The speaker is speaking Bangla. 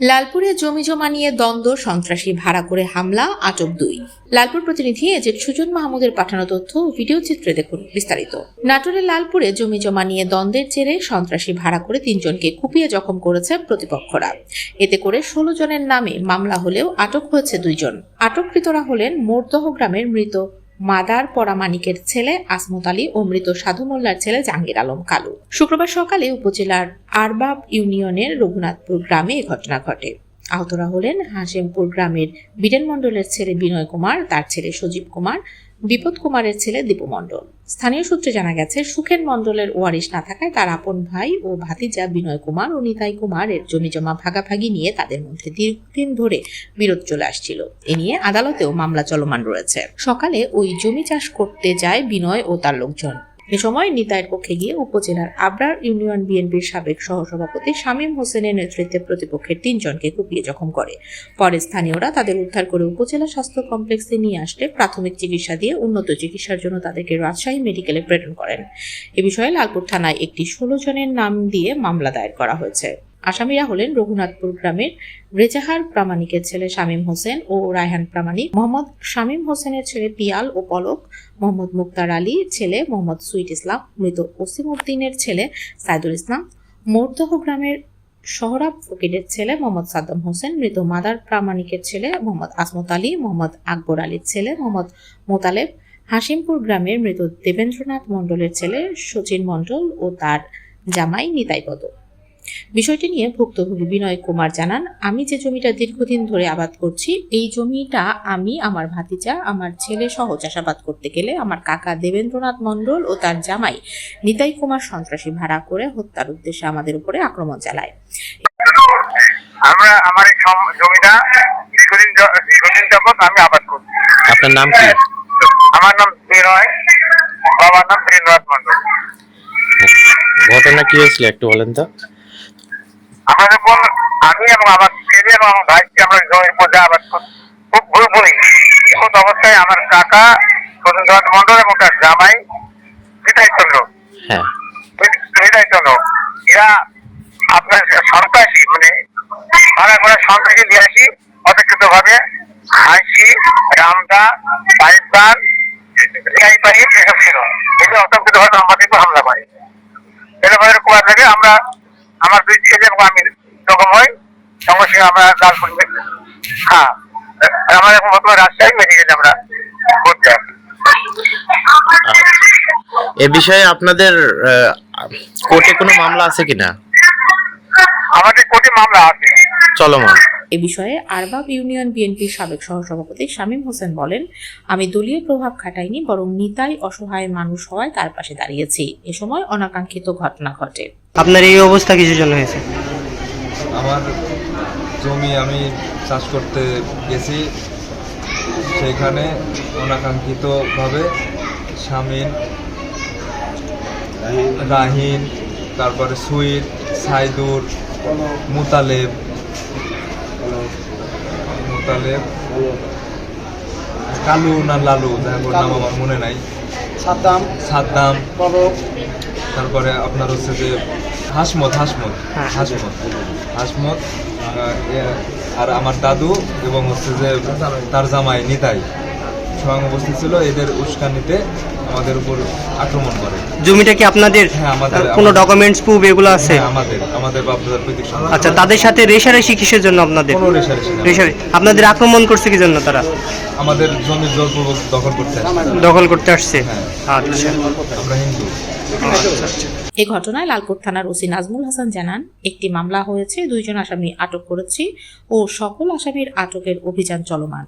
লালপুরে জমি জমা নিয়ে দ্বন্দ্ব, সন্ত্রাসী ভাড়া করে হামলা, আটক দুই। লালপুর প্রতিনিধি এজেড সুজন মাহমুদের পাঠানো তথ্য ও ভিডিও চিত্রে দেখুন বিস্তারিত। নাটোরের লালপুরে জমি জমা নিয়ে দ্বন্দ্বের জেরে সন্ত্রাসী ভাড়া করে তিনজনকে কুপিয়ে জখম করেছে প্রতিপক্ষরা। এতে করে ষোলো জনের নামে মামলা হলেও আটক হয়েছে দুইজন। আটককৃতরা হলেন মোরদহ গ্রামের মৃত মাদার পরামানিকের ছেলে আসমত আলী ও মৃত সাধু মোল্লার ছেলে জাহাঙ্গীর আলম কালু। শুক্রবার সকালে উপজেলার আরবাব ইউনিয়নের রঘুনাথপুর গ্রামে এ ঘটনা ঘটে। আহতরা হলেন হাসেমপুর গ্রামের বীরেন মণ্ডলের ছেলে বিনয় কুমার, তার ছেলে সজীব কুমার বিপদ কুমারের ছেলে দীপু মণ্ডল। স্থানীয় সূত্রে জানা গেছে, সুখেন মণ্ডলের ওয়ারিশ না থাকায় তার আপন ভাই ও ভাতিজা বিনয় কুমার ও নিতাই কুমার এর জমি জমা ভাগাভাগি নিয়ে তাদের মধ্যে দীর্ঘদিন ধরে বিরোধ চলে আসছিল। এ নিয়ে আদালতেও মামলা চলমান রয়েছে। সকালে ওই জমি চাষ করতে যায় বিনয় ও তার লোকজন। এ সময় নিতাইয়ের পক্ষে গিয়ে উপজেলার আবরার ইউনিয়ন বিএনপির সাবেক সহসভাপতি শামীম হোসেনের নেতৃত্বে প্রতিপক্ষের তিনজনকে কুপিয়ে জখম করে। পরে স্থানীয়রা তাদের উদ্ধার করে উপজেলা স্বাস্থ্য কমপ্লেক্সে নিয়ে আসলে প্রাথমিক চিকিৎসা দিয়ে উন্নত চিকিৎসার জন্য তাদেরকে রাজশাহী মেডিকেলে প্রেরণ করেন। এ বিষয়ে লালপুর থানায় একটি ষোলো জনের নাম দিয়ে মামলা দায়ের করা হয়েছে। আসামিরা হলেন রঘুনাথপুর গ্রামের রেজাহার প্রামাণিকের ছেলে শামীম হোসেন ও রায়হান প্রামাণিক। মোহাম্মদ শামীম হোসেনের ছেলে পিয়াল ও পলক, মোহাম্মদ মুক্তার আলী ছেলে মোহাম্মদ সুইট ইসলাম, মৃত ওসিম উদ্দিনের ছেলে সাইদুল ইসলাম, মোরদহ গ্রামের সোহরাব ফকিরের ছেলে মোহাম্মদ সাদ্দাম হোসেন, মৃত মাদার প্রামাণিকের ছেলে মোহাম্মদ আসমত আলী, মোহাম্মদ আকবর আলীর ছেলে মোহাম্মদ মোতালেব, হাসিমপুর গ্রামের মৃত দেবেন্দ্রনাথ মণ্ডলের ছেলে সচিন মণ্ডল ও তার জামাই নিতাইপদ বিষয়টি নিয়ে ভুক্তভোগী বিনয় কুমার জানান আমি যে জমিটা দীর্ঘদিন ধরে আবাদ করছি এই জমিটা আমি আমার ভাতিজা আমার ছেলে সহ চাষাবাদ করতে গেলে আমার কাকা দেবেন্দ্রনাথ মণ্ডল ও তার জামাই নিতাই কুমার সন্ত্রাসী ভাড়া করে হত্যার উদ্দেশ্যে আমাদের উপরে আক্রমণ চালায়। আমরা আমার এই জমিটা দীর্ঘদিন দীর্ঘদিন যাবত আমি আবাদ করছি। আপনার নাম কি? আমার নাম বিনয় বাবার নাম বীরেন্দ্রনাথ ঘটনা কি হয়েছিল একটু বলেন তো? আমরা যখন আমি এবং আমার ছেলে এবং আমার ভাইকে আমরা জমির মধ্যে আবাদ করছি খুব ভুল করি এখন অবস্থায় আমার কাকা সতীন্দ্রনাথ মন্ডল এবং তার জামাই বিদায় চন্দ্র। হ্যাঁ। বিদায় চন্দ্র। এরা আপনার সন্ত্রাসী মানে ভাড়া করে সন্ত্রাসী নিয়ে আসি অপেক্ষিত ভাবে হাসি রামদা পাইপান রিয়াই পাইপ এসব ছিল। এগুলো অতর্কিত ভাবে আমাদের হামলা করে। এলাকার কুমার থেকে আমরা আমার দুই ছেলে আমি রকম হই সঙ্গে সঙ্গে আমরা লাল মে- হ্যাঁ আমার এখন বর্তমানে রাজশাহী মেডিকেলে আমরা করতে আচ্ছা। এ বিষয়ে আপনাদের কোর্টে কোনো মামলা আছে কিনা? আমাদের কোটি মামলা আছে। চলমান। এ বিষয়ে আরবাব ইউনিয়ন বিএনপির সাবেক সহসভাপতি শামীম হোসেন বলেন আমি দলীয় প্রভাব খাটাইনি বরং নিতাই অসহায় মানুষ হওয়ায় তার পাশে দাঁড়িয়েছি। এ সময় অনাকাঙ্ক্ষিত ঘটনা ঘটে। আপনার এই অবস্থা কিসের জন্য হয়েছে? আমার জমি আমি চাষ করতে গেছি। সেখানে অনাকাঙ্ক্ষিতভাবে শামিন রাহিন তারপরে সুইট সাইদুর মুতালেব মুতালেব কালু না লালু যাই নাম আমার মনে নাই। সাদ্দাম। সাদ্দাম। তারপরে আপনার হচ্ছে যে হাসমত হাসমত হ্যাঁ। হাসমত। হাসমত। আর আমার দাদু এবং হচ্ছে যে তার জামাই নিতাই। স্বয়ং উপস্থিত ছিল এদের উস্কানিতে আমাদের উপর আক্রমণ করে। জমিটা কি আপনাদের? হ্যাঁ, আমাদের- কোনো ডকুমেন্টস প্রুফ এগুলো আছে? হ্যাঁ, আমাদের আমাদের বাপদাদার পৈতৃক সম্পত্তি। আচ্ছা তাদের সাথে রেশারেশি কিসের জন্য আপনাদের? কোনো রেশারেশি না। রেশারে আপনাদের আক্রমণ করছে কি জন্য তারা? আমাদের জমি জোরপূর্বক দখল করতে আসছে। দখল করতে আসছে? হ্যাঁ। আচ্ছা। আমরা হিন্দু। এ ঘটনায় লালপুর থানার ওসি নাজমুল হাসান জানান একটি মামলা হয়েছে দুইজন আসামি আটক করেছি ও সকল আসামির আটকের অভিযান চলমান।